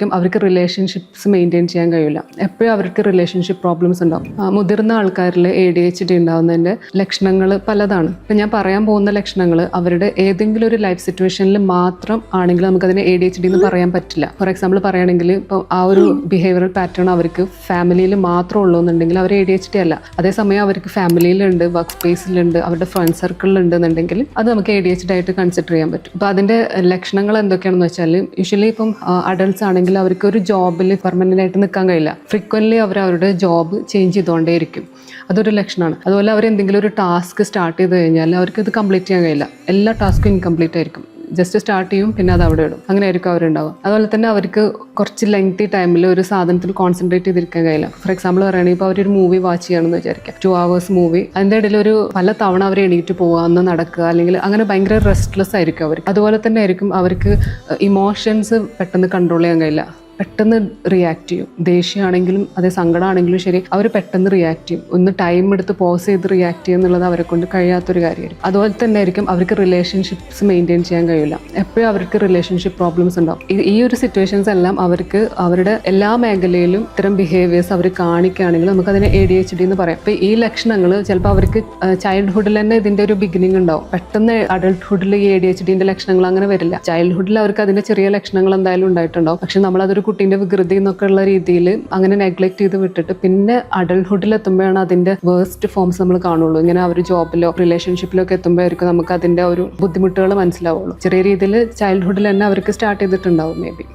ക്കും അവർക്ക് relationships maintain ചെയ്യാൻ കഴിയില്ല. എപ്പോഴും അവർക്ക് റിലേഷൻഷിപ്പ് പ്രോബ്ലംസ് ഉണ്ടാവും. മുതിർന്ന ആൾക്കാരിൽ എ ഡി എച്ച് ഡി ഉണ്ടാകുന്നതിന്റെ ലക്ഷണങ്ങൾ പലതാണ്. ഇപ്പം ഞാൻ പറയാൻ പോകുന്ന ലക്ഷണങ്ങൾ അവരുടെ ഏതെങ്കിലും ഒരു ലൈഫ് സിറ്റുവേഷനിൽ മാത്രം ആണെങ്കിൽ നമുക്കതിനെ എ ഡി എച്ച് ഡി എന്ന് പറയാൻ പറ്റില്ല. ഫോർ എക്സാമ്പിൾ പറയുകയാണെങ്കിൽ ഇപ്പോൾ ആ ഒരു ബിഹേവിയറൽ പാറ്റേൺ അവർക്ക് ഫാമിലിയിൽ മാത്രം ഉള്ളൂ എന്നുണ്ടെങ്കിൽ അവർ എ ഡി എച്ച് ഡി അല്ല. അതേസമയം അവർക്ക് ഫാമിലിയിലുണ്ട് വർക്ക് സ്പേസിലുണ്ട് അവരുടെ ഫ്രണ്ട് സർക്കിളിലുണ്ട് എന്നുണ്ടെങ്കിൽ അത് നമുക്ക് എ ഡി എച്ച് ഡി ആയിട്ട് കൺസിഡർ ചെയ്യാൻ പറ്റും. അപ്പോൾ അതിന്റെ ലക്ഷണങ്ങൾ എന്തൊക്കെയാണെന്ന് വെച്ചാൽ യൂഷ്വലി ഇപ്പം അഡൾട്ട്സ് ആണെങ്കിൽ അവർക്ക് ഒരു ജോബിൽ പെർമനന്റ് ആയിട്ട് നിൽക്കാൻ കഴിയില്ല. ഫ്രീക്വന്റ്ലി അവർ അവരുടെ ജോബ് ചേഞ്ച് ചെയ്തുകൊണ്ടേയിരിക്കും. അതൊരു ലക്ഷണമാണ്. അതുപോലെ അവർ എന്തെങ്കിലും ഒരു ടാസ്ക് സ്റ്റാർട്ട് ചെയ്ത് കഴിഞ്ഞാൽ അവർക്ക് ഇത് കംപ്ലീറ്റ് ചെയ്യാൻ കഴിയില്ല. എല്ലാ ടാസ്കും ഇൻകംപ്ലീറ്റ് ആയിരിക്കും. ജസ്റ്റ് സ്റ്റാർട്ട് ചെയ്യും പിന്നെ അത് അവിടെ ഇടും. അങ്ങനെ ആയിരിക്കും അവരുണ്ടാവുക. അതുപോലെ തന്നെ അവർക്ക് കുറച്ച് ലെങ്തി ടൈമിൽ ഒരു സാധനത്തിൽ കോൺസെൻട്രേറ്റ് ചെയ്തിരിക്കാൻ കഴിയില്ല. ഫോർ എക്സാമ്പിൾ പറയുകയാണെങ്കിൽ ഇപ്പോൾ അവരൊരു മൂവി വാച്ച് ചെയ്യണമെന്ന് വിചാരിക്കാം ടു അവേഴ്സ് മൂവി അതിന്റെ ഇടയിൽ ഒരു പല തവണ അവർ എണീറ്റ് പോകുക അന്ന് നടക്കുക അല്ലെങ്കിൽ അങ്ങനെ ഭയങ്കര റെസ്റ്റ്ലെസ് ആയിരിക്കും അവർ അതുപോലെ തന്നെ ആയിരിക്കും അവർക്ക് ഇമോഷൻസ് പെട്ടെന്ന് കൺട്രോൾ ചെയ്യാൻ കഴിയില്ല. പെട്ടെന്ന് റിയാക്ട് ചെയ്യും. ദേഷ്യമാണെങ്കിലും അതേ സങ്കടമാണെങ്കിലും ശരി അവർ പെട്ടെന്ന് റിയാക്ട് ചെയ്യും. ഒന്ന് ടൈം എടുത്ത് പോസ് ചെയ്ത് റിയാക്ട് ചെയ്യുക എന്നുള്ളത് അവരെ കൊണ്ട് കഴിയാത്തൊരു കാര്യമായിരിക്കും. അതുപോലെ തന്നെ ആയിരിക്കും അവർക്ക് റിലേഷൻഷിപ്സ് മെയിന്റെയിൻ ചെയ്യാൻ കഴിയില്ല. എപ്പോഴും അവർക്ക് റിലേഷൻഷിപ്പ് പ്രോബ്ലംസ് ഉണ്ടാവും. ഈ- ഒരു സിറ്റുവേഷൻസ് എല്ലാം അവർക്ക് അവരുടെ എല്ലാ മേഖലയിലും ഇത്തരം ബിഹേവിയേഴ്സ് അവർ കാണിക്കുകയാണെങ്കിൽ നമുക്ക് അതിനെ എ ഡി എച്ച് ഡി എന്ന് പറയാം. അപ്പോൾ ഈ ലക്ഷണങ്ങൾ ചിലപ്പോൾ അവർക്ക് ചൈൽഡ്ഹുഡിൽ തന്നെ ഇതിന്റെ ഒരു ബിഗിനിങ് ഉണ്ടാവും. പെട്ടെന്ന് അഡൾട്ട്ഹുഡിൽ ഈ എ ഡി എച്ച് ഡിന്റെ ലക്ഷണങ്ങൾ അങ്ങനെ വരില്ല. ചൈൽഡ്ഹുഡിൽ അവർക്ക് അതിന്റെ ചെറിയ ലക്ഷണങ്ങൾ എന്തായാലും ഉണ്ടായിട്ടുണ്ടാവും. പക്ഷെ നമ്മളതൊരു കുട്ടീന്റെ വികൃതി എന്നൊക്കെ ഉള്ള രീതിയിൽ അങ്ങനെ നെഗ്ലക്ട് ചെയ്ത് വിട്ടിട്ട് പിന്നെ അഡൾട്ട്ഹുഡിൽ എത്തുമ്പോഴാണ് അതിന്റെ വേസ്റ്റ് ഫോംസ് നമ്മൾ കാണുള്ളൂ. ഇങ്ങനെ അവർ ജോബിലോ റിലേഷൻഷിപ്പിലോ ഒക്കെ എത്തുമ്പോഴായിരിക്കും നമുക്ക് അതിന്റെ ഒരു ബുദ്ധിമുട്ടുകൾ മനസ്സിലാവുള്ളൂ. ചെറിയ രീതിയിൽ ചൈൽഡ്ഹുഡിൽ തന്നെ അവർക്ക് സ്റ്റാർട്ട് ചെയ്തിട്ടുണ്ടാവും മേ ബി